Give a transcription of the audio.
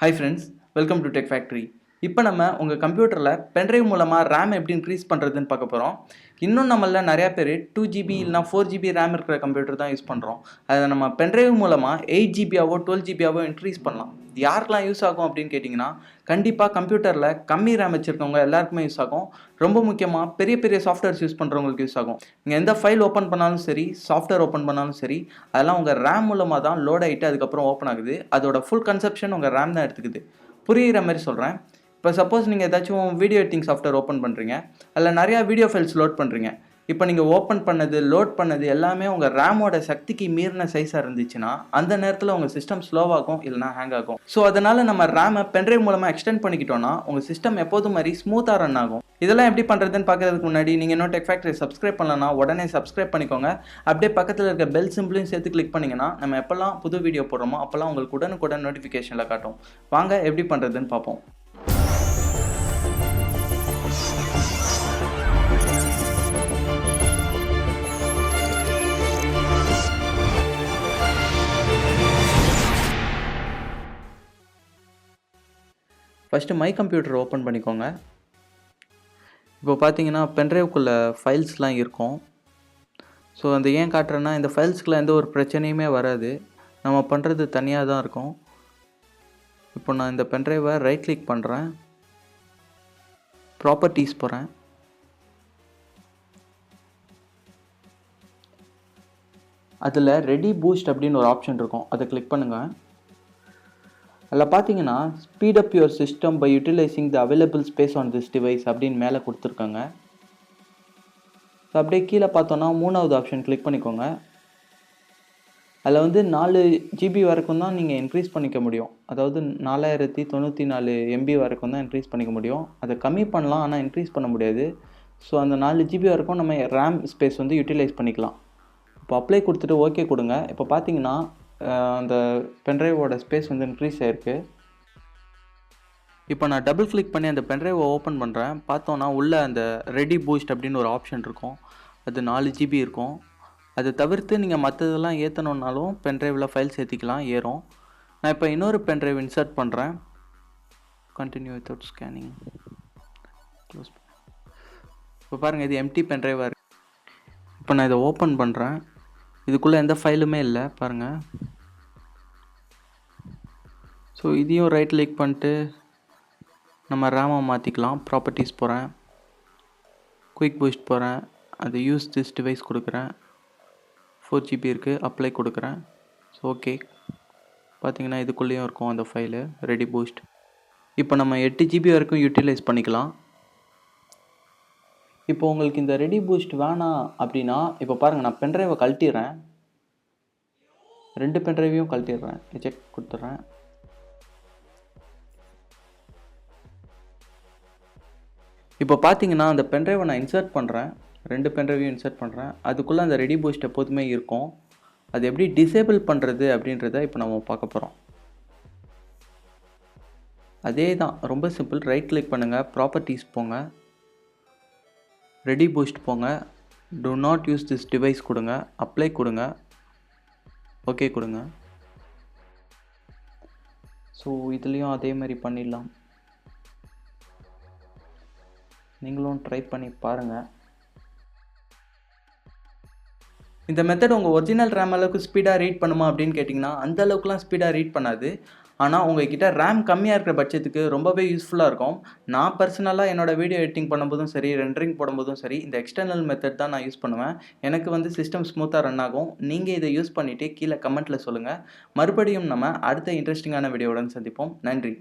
Hi friends welcome to tech factory இப்போ நம்ம உங்கள் கம்ப்யூட்டரில் பென்ட்ரைவ் மூலமாக ரேம் எப்படி இன்க்ரீஸ் பண்ணுறதுன்னு பார்க்க போகிறோம் இன்னும் நம்மள நிறையா பேர் டூ ஜிபி இல்லைனா ஃபோர் ஜிபி ரேம் இருக்கிற கம்ப்யூட்டர் தான் யூஸ் பண்ணுறோம் அதை நம்ம பென்ட்ரைவ் மூலமாக எயிட் ஜிபியாவோ டுவெல் ஜிபியாவோ இன்க்ரீஸ் பண்ணலாம். யாருக்கெலாம் யாருக்கெல்லாம் யூஸ் ஆகும் அப்படின்னு கேட்டிங்கன்னா கண்டிப்பாக கம்ப்யூட்டரில் கம்மி ரேம் வச்சுருக்கவங்க எல்லாருக்குமே யூஸ் ஆகும். ரொம்ப முக்கியமாக பெரிய பெரிய சாஃப்ட்வேர்ஸ் யூஸ் பண்ணுறவங்களுக்கு யூஸ் ஆகும். நீங்கள் எந்த ஃபைல் ஓப்பன் பண்ணாலும் சரி சாஃப்ட்வேர் ஓப்பன் பண்ணாலும் சரி அதெல்லாம் உங்கள் ரேம் மூலமாக தான் லோட் ஆகிட்டு அதுக்கப்புறம் ஓப்பன் ஆகுது. அதோட ஃபுல் கன்செப்ஷன் உங்கள் ரேம் தான் எடுத்துக்குது. புரிகிற மாதிரி சொல்கிறேன் இப்போ சப்போஸ் நீங்கள் ஏதாச்சும் வீடியோ எடிட்டிங் சாஃப்ட்வேர் ஓப்பன் பண்ணுறீங்க அதில் நிறையா வீடியோ ஃபைல்ஸ் லோட் பண்ணுறீங்க இப்போ நீங்கள் ஓப்பன் பண்ணது லோட் பண்ணது எல்லாமே உங்கள் ரேமோட சக்திக்கு மீறின சைஸாக இருந்துச்சுன்னா அந்த நேரத்தில் உங்கள் சிஸ்டம் ஸ்லோவாகும் இல்லைனா ஹேங் ஆகும். ஸோ அதனால் நம்ம ரேமை பென்ட்ரைவ் மூலமாக எக்ஸ்டெண்ட் பண்ணிக்கிட்டோம்னா உங்கள் சிஸ்டம் எப்போதும் மாதிரி ஸ்மூத்தாக ரன் ஆகும். இதெல்லாம் எப்படி பண்ணுறதுன்னு பார்க்கறதுக்கு முன்னாடி நீங்கள் இன்னும் டெக் ஃபேக்ட்ரி சப்ஸ்கிரைப் பண்ணலன்னா உடனே சப்ஸ்கிரைப் பண்ணிக்கோங்க. அப்படியே பக்கத்தில் இருக்க பெல் சிம்பிளையும் சேர்த்து கிளிக் பண்ணிங்கன்னா நம்ம எப்போல்லாம் புது வீடியோ போடுறோமோ அப்போல்லாம் உங்களுக்கு உடனுக்குடன் நோட்டிஃபிகேஷனில் காட்டும். வாங்க எப்படி பண்ணுறதுன்னு பார்ப்போம். ஃபஸ்ட்டு மை கம்ப்யூட்டர் ஓப்பன் பண்ணிக்கோங்க. இப்போ பார்த்தீங்கன்னா பென்ட்ரைவ்க்குள்ளே ஃபைல்ஸ்லாம் இருக்கும். ஸோ அந்த ஏன் காட்டுறேன்னா இந்த ஃபைல்ஸ்க்குள்ள எந்த ஒரு பிரச்சனையுமே வராது. நம்ம பண்ணுறது தனியாக தான் இருக்கும். இப்போ நான் இந்த பென்ட்ரைவை ரைட் கிளிக் பண்ணுறேன் ப்ராப்பர்ட்டிஸ் போகிறேன் அதில் ரெடி பூஸ்ட் அப்படின்னு ஒரு ஆப்ஷன் இருக்கும். அதை கிளிக் பண்ணுங்கள் அதில் பார்த்தீங்கன்னா speed up your system by utilising the available space on this device அப்படின்னு மேலே கொடுத்துருக்காங்க. ஸோ அப்படியே கீழே பார்த்தோன்னா மூணாவது ஆப்ஷன் கிளிக் பண்ணிக்கோங்க. அதில் வந்து நாலு ஜிபி வரைக்கும் தான் நீங்கள் இன்க்ரீஸ் பண்ணிக்க முடியும். அதாவது நாலாயிரத்தி தொண்ணூற்றி நாலு எம்பி வரைக்கும் தான் இன்க்ரீஸ் பண்ணிக்க முடியும். அதை கம்மி பண்ணலாம் ஆனால் இன்க்ரீஸ் பண்ண முடியாது. ஸோ அந்த நாலு ஜிபி வரைக்கும் நம்ம ரேம் ஸ்பேஸ் வந்து யூட்டிலைஸ் பண்ணிக்கலாம். இப்போ அப்ளை கொடுத்துட்டு ஓகே கொடுங்க. இப்போ பார்த்தீங்கன்னா அந்த பென்ட்ரைவோட ஸ்பேஸ் வந்து இன்க்ரீஸ் ஆகிருக்கு இப்போ நான் டபுள் கிளிக் பண்ணி அந்த பென்ட்ரைவை ஓப்பன் பண்ணுறேன் பார்த்தோன்னா உள்ளே அந்த ரெடி பூஸ்ட் அப்படின்னு ஒரு ஆப்ஷன் இருக்கும். அது நாலு ஜிபி இருக்கும். அதை தவிர்த்து நீங்கள் மற்றதெல்லாம் ஏற்றணுன்னாலும் பென்ட்ரைவில் ஃபைல்ஸ் ஏற்றிக்கலாம் ஏறும். நான் இப்போ இன்னொரு பென்ட்ரைவ் இன்சர்ட் பண்ணுறேன் கண்டினியூ வித்தவுட் ஸ்கேனிங் க்ளோஸ் இப்போ பாருங்கள் இது எம்டி பென்ட்ரைவாக இருக்குது இப்போ நான் இதை ஓப்பன் பண்ணுறேன் இதுக்குள்ளே எந்த ஃபைலுமே இல்லை. பாருங்கள் ஸோ இதையும் ரைட் கிளிக் பண்ணிட்டு நம்ம ரேமாக மாற்றிக்கலாம் ப்ராப்பர்ட்டிஸ் போகிறேன் குயிக் பூஸ்ட் போகிறேன் அது யூஸ் திஸ் டிவைஸ் கொடுக்குறேன். ஃபோர் ஜிபி இருக்குது அப்ளை கொடுக்குறேன். ஸோ ஓகே பார்த்தீங்கன்னா இதுக்குள்ளேயும் இருக்கும் அந்த ஃபைலு ரெடி பூஸ்ட் இப்போ நம்ம எட்டு ஜிபி வரைக்கும் யூட்டிலைஸ் பண்ணிக்கலாம். இப்போ உங்களுக்கு இந்த ரெடி பூஸ்ட் வேணாம் அப்படின்னா இப்போ பாருங்கள் நான் பென்ட்ரைவை கழட்டிடுறேன். ரெண்டு பென்ட்ரைவையும் கழட்டிடுறேன். ரிஜெக்ட் கொடுத்துட்றேன். இப்போ பார்த்தீங்கன்னா அந்த பென்ட்ரைவை நான் இன்சர்ட் பண்ணுறேன் ரெண்டு பென்ட்ரைவையும் இன்சர்ட் பண்ணுறேன் அதுக்குள்ளே அந்த ரெடி பூஸ்ட் எப்போதுமே இருக்கும். அது எப்படி டிசேபிள் பண்ணுறது அப்படின்றத இப்போ நம்ம பார்க்க போகிறோம் அதே தான். ரொம்ப சிம்பிள் ரைட் கிளிக் பண்ணுங்கள் ப்ராப்பர்ட்டிஸ் போங்க. ரெடி பூஸ்ட் போங்க. Do not use this device கொடுங்க. அப்ளை கொடுங்க. ஓகே கொடுங்க. ஸோ இதுலேயும் அதே மாதிரி பண்ணிடலாம். நீங்களும் ட்ரை பண்ணி பாருங்கள் இந்த மெத்தட் உங்கள் ஒரிஜினல் ரேம் அளவுக்கு ஸ்பீடாக ரீட் பண்ணுமா அப்படின்னு கேட்டிங்கன்னா அந்த அளவுக்குலாம் ஸ்பீடாக ரீட் பண்ணாது. ஆனால் உங்ககிட்ட ரேம் கம்மியாக இருக்கிற பட்சத்துக்கு ரொம்பவே யூஸ்ஃபுல்லாக இருக்கும். நான் பர்சனலாக என்னோடய வீடியோ எடிட்டிங் பண்ணும்போதும் சரி ரெண்டரிங் போடும்போதும் சரி இந்த எக்ஸ்டர்னல் மெத்தட் தான் நான் யூஸ் பண்ணுவேன். எனக்கு வந்து சிஸ்டம் ஸ்மூத்தாக ரன் ஆகும். நீங்கள் இதை யூஸ் பண்ணிவிட்டு கீழே கமெண்ட்டில் சொல்லுங்கள் மறுபடியும் நம்ம அடுத்த இன்ட்ரெஸ்டிங்கான வீடியோவுடன் சந்திப்போம். நன்றி.